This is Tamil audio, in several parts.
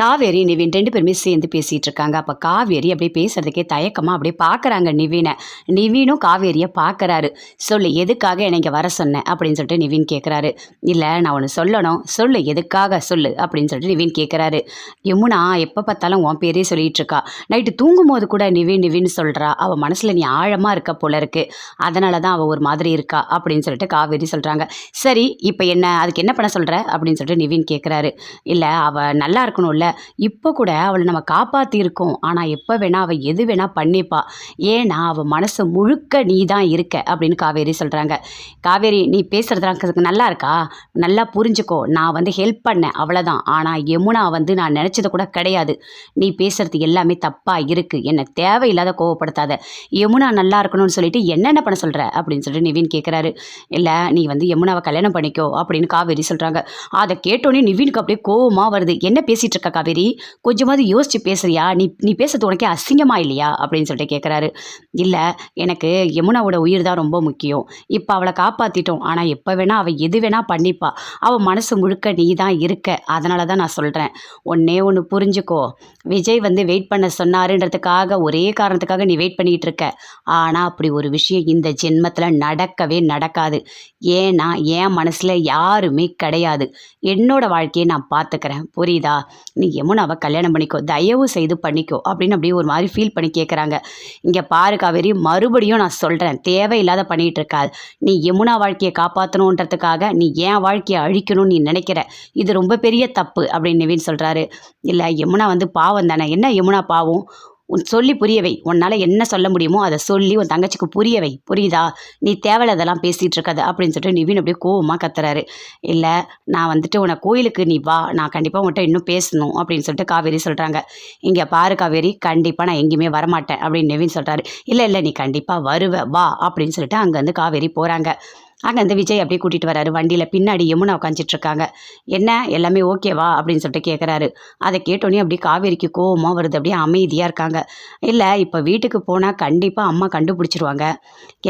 காவேரி நிவின் ரெண்டு பேருமே சேர்ந்து பேசிகிட்டு இருக்காங்க அப்போ காவேரி அப்படியே பேசுறதுக்கே தயக்கமாக அப்படியே பார்க்குறாங்க நிவினை. நிவினும் காவேரியை பார்க்குறாரு சொல்லு எதுக்காக என்னை இங்கே வர சொன்னேன் அப்படின்னு சொல்லிட்டு நிவின் கேட்குறாரு இல்லை நான் ஒன்று சொல்லணும். சொல்லு எதுக்காக சொல்லு? அப்படின்னு சொல்லிட்டு நிவின் கேட்குறாரு யமுனா எப்போ பார்த்தாலும் உன் பேரே சொல்லிட்டு இருக்கா நைட்டு தூங்கும் போது கூட நிவின் நிவின் சொல்கிறா அவள் மனசில் நீ ஆழமாக இருக்க போல இருக்கு. அதனால தான் அவள் ஒரு மாதிரி இருக்கா? அப்படின்னு சொல்லிட்டு காவேரி சொல்கிறாங்க சரி இப்போ என்ன? அதுக்கு என்ன பண்ண சொல்கிற அப்படின்னு சொல்லிட்டு நிவின் கேட்குறாரு இல்லை அவள் நல்லா இருக்கணும்ல இப்போ கூட அவளை நம்ம காப்பாற்றிருக்கோம் ஆனால் எப்போ வேணால் அவள் எது வேணால் பண்ணிப்பா. ஏன்னா அவள் மனசு முழுக்க நீ தான் இருக்க அப்படின்னு காவேரி சொல்கிறாங்க காவேரி நீ பேசுகிறதுலாம் நல்லா இருக்கா? நல்லா புரிஞ்சுக்கோ. நான் வந்து ஹெல்ப் பண்ணேன். அவ்வளோதான் ஆனால் யமுனா வந்து நான் நினச்சது கூட கிடையாது. நீ பேசுகிறது எல்லாமே தப்பாக இருக்குது என்னை தேவையில்லாத கோவப்படுத்தாத. யமுனா நல்லா இருக்கணும்னு சொல்லிட்டு என்னென்ன பண்ண சொல்கிற அப்படின்னு சொல்லிட்டு நிவின் கேட்குறாரு இல்லை நீ வந்து யமுனாவை கல்யாணம் பண்ணிக்கோ அப்படின்னு காவேரி சொல்கிறாங்க அதை கேட்டோன்னே நிவினுக்கு அப்படியே கோவமாக வருது. என்ன பேசிகிட்டு இருக்க காவேரி கொஞ்சமாவது யோசிச்சு பேசுறியா? நீ நீ பேசுறது உனக்கே அசிங்கமா இல்லையா? அப்படின்னு சொல்லிட்டு கேட்குறாரு இல்லை எனக்கு யமுனாவோட உயிர் தான் ரொம்ப முக்கியம். இப்போ அவளை காப்பாற்றிட்டோம் ஆனால் எப்போ வேணால் அவள் எது வேணால் பண்ணிப்பா. அவள் மனசு முழுக்க நீ தான் இருக்க. அதனால தான் நான் சொல்கிறேன் ஒன்னே ஒன்று புரிஞ்சுக்கோ. விஜய் வந்து வெயிட் பண்ண சொன்னாருன்றதுக்காக ஒரே காரணத்துக்காக நீ வெயிட் பண்ணிகிட்டு இருக்க. ஆனால் அப்படி ஒரு விஷயம் இந்த ஜென்மத்தில் நடக்கவே நடக்காது. ஏன்னா என் மனசில் யாருமே கிடையாது. என்னோட வாழ்க்கையை நான் பார்த்துக்கிறேன் புரியுதா? நீ யமுனாவை கல்யாணம் பண்ணிக்கோ தயவு செய்து பண்ணிக்கோ அப்படின்னு அப்படியே ஒரு மாதிரி ஃபீல் பண்ணி கேட்குறாங்க இங்கே பாரு காவேரி மறுபடியும் நான் சொல்கிறேன் தேவையில்லாத பண்ணிகிட்டு இருக்காது. நீ யமுனா வாழ்க்கையை காப்பாற்றணுன்றதுக்காக நீ என் வாழ்க்கையை அழிக்கணும்னு நீ நினைக்கிற? இது ரொம்ப பெரிய தப்பு அப்படின்னு நிவின் சொல்கிறாரு இல்லை யமுனா வந்து பாவம் தானே. என்ன யமுனா பாவம்? உன் சொல்லி புரியவை உன்னால் என்ன சொல்ல முடியுமோ அதை சொல்லி உன் தங்கச்சிக்கு புரியவை புரியுதா? நீ தேவையில்லாதெல்லாம் பேசிகிட்டு இருக்காது அப்படின்னு சொல்லிட்டு நிவின் அப்படியே கோவமாக கத்துறாரு. இல்லை நான் வந்துட்டு உன்னை கோயிலுக்கு நீ வா. நான் கண்டிப்பாக உன்கிட்ட இன்னும் பேசணும். அப்படின்னு சொல்லிட்டு காவேரி சொல்கிறாங்க இங்கே பாரு காவேரி கண்டிப்பாக நான் எங்கேயுமே வரமாட்டேன். அப்படின்னு நிவின் சொல்கிறாரு இல்லை இல்லை நீ கண்டிப்பாக வருவ. வா. அப்படின்னு சொல்லிட்டு அங்கேருந்து காவேரி போகிறாங்க அங்கே அந்த விஜய் அப்படியே கூட்டிகிட்டு வராரு. வண்டியில் பின்னாடி யமுனா உட்காந்துட்டு இருக்காங்க என்ன? எல்லாமே ஓகேவா அப்படின்னு சொல்லிட்டு கேட்குறாரு அதை கேட்டோன்னே அப்படியே காவேரிக்கு கோவமாக வருது. அப்படியே அமைதியாக இருக்காங்க. இல்லை இப்போ வீட்டுக்கு போனால் கண்டிப்பாக அம்மா கண்டுபிடிச்சிருவாங்க.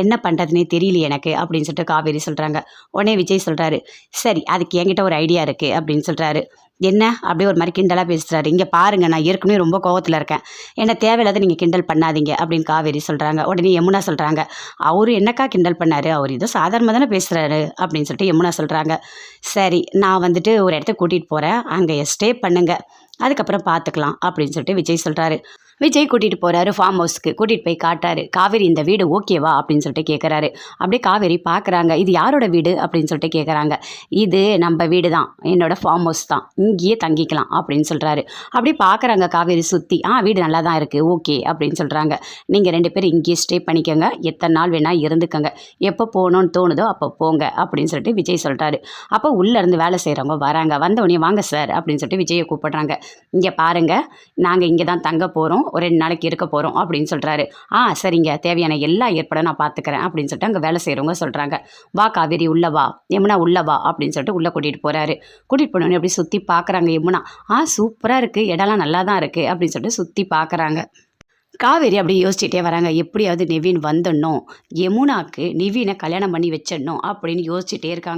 என்ன பண்ணுறதுனே தெரியல எனக்கு அப்படின்னு சொல்லிட்டு காவேரி சொல்கிறாங்க உடனே விஜய் சொல்கிறாரு சரி அதுக்கு என்கிட்ட ஒரு ஐடியா இருக்குது அப்படின்னு சொல்கிறாரு என்ன? அப்படியே ஒரு மாதிரி கிண்டலாக பேசுகிறாரு இங்கே பாருங்கள் நான் ஏற்கனவே ரொம்ப கோவத்தில் இருக்கேன். என்னை தேவையில்லாத நீங்கள் கிண்டல் பண்ணாதீங்க அப்படின்னு காவேரி சொல்கிறாங்க உடனே யமுனா சொல்கிறாங்க அவர் என்னக்கா கிண்டல் பண்ணார்? அவர் ஏதோ சாதாரணமாக தானே பேசுகிறாரு அப்படின்னு சொல்லிட்டு யமுனா சொல்கிறாங்க சரி நான் வந்துட்டு ஒரு இடத்த கூட்டிகிட்டு போகிறேன் அங்கே ஸ்டே பண்ணுங்கள் அதுக்கப்புறம் பார்த்துக்கலாம் அப்படின்னு சொல்லிட்டு விஜய் சொல்கிறாரு விஜய் கூட்டிகிட்டு போகிறாரு ஃபார்ம் ஹவுஸ்க்கு கூட்டிகிட்டு போய் காட்டாரு காவேரி இந்த வீடு ஓகேவா அப்படின்னு சொல்லிட்டு கேட்குறாரு அப்படியே காவேரி பார்க்குறாங்க இது யாரோட வீடு? அப்படின்னு சொல்லிட்டு கேட்குறாங்க இது நம்ம வீடு தான் என்னோடய ஃபார்ம் ஹவுஸ் தான். இங்கேயே தங்கிக்கலாம் அப்படின்னு சொல்கிறாரு அப்படியே பார்க்குறாங்க காவேரி சுற்றி ஆ வீடு நல்லா தான் இருக்குது ஓகே அப்படின்னு சொல்கிறாங்க நீங்கள் ரெண்டு பேரும் இங்கேயே ஸ்டே பண்ணிக்கோங்க. எத்தனை நாள் வேணால் இருந்துக்கோங்க. எப்போ போகணும்னு தோணுதோ அப்போ போங்க அப்படின்னு சொல்லிட்டு விஜய் சொல்கிறாரு அப்போ உள்ளேருந்து வேலை செய்கிறவங்க வராங்க. வந்தவொடனே வாங்க சார் அப்படின்னு சொல்லிட்டு விஜயை கூப்பிடுறாங்க. இங்கே பாருங்கள் நாங்கள் இங்கே தான் தங்க போகிறோம் ஒரு ரெண்டு நாளைக்கு இருக்க போகிறோம் அப்படின்னு சொல்கிறாரு ஆ சரிங்க. தேவையான எல்லா ஏற்பாடும் நான் பார்த்துக்கிறேன் அப்படின்னு சொல்லிட்டு அங்கே வேலை செய்கிறவங்க சொல்கிறாங்க வா காவேரி உள்ளே வா. யமுனா உள்ளே வா. அப்படின்னு சொல்லிட்டு உள்ளே கூட்டிகிட்டு போகிறாரு கூட்டிகிட்டு போனோடனே அப்படி சுற்றி பார்க்குறாங்க யமுனா. ஆ சூப்பராக இருக்குது இடம்லாம் நல்லா தான் இருக்குது அப்படின்னு சொல்லிட்டு சுற்றி பார்க்குறாங்க காவேரி அப்படி யோசிச்சுட்டே வராங்க. எப்படியாவது நிவின் வந்துடணும். யமுனாக்கு நிவினை கல்யாணம் பண்ணி வச்சிடணும். அப்படின்னு யோசிச்சுட்டே இருக்காங்க.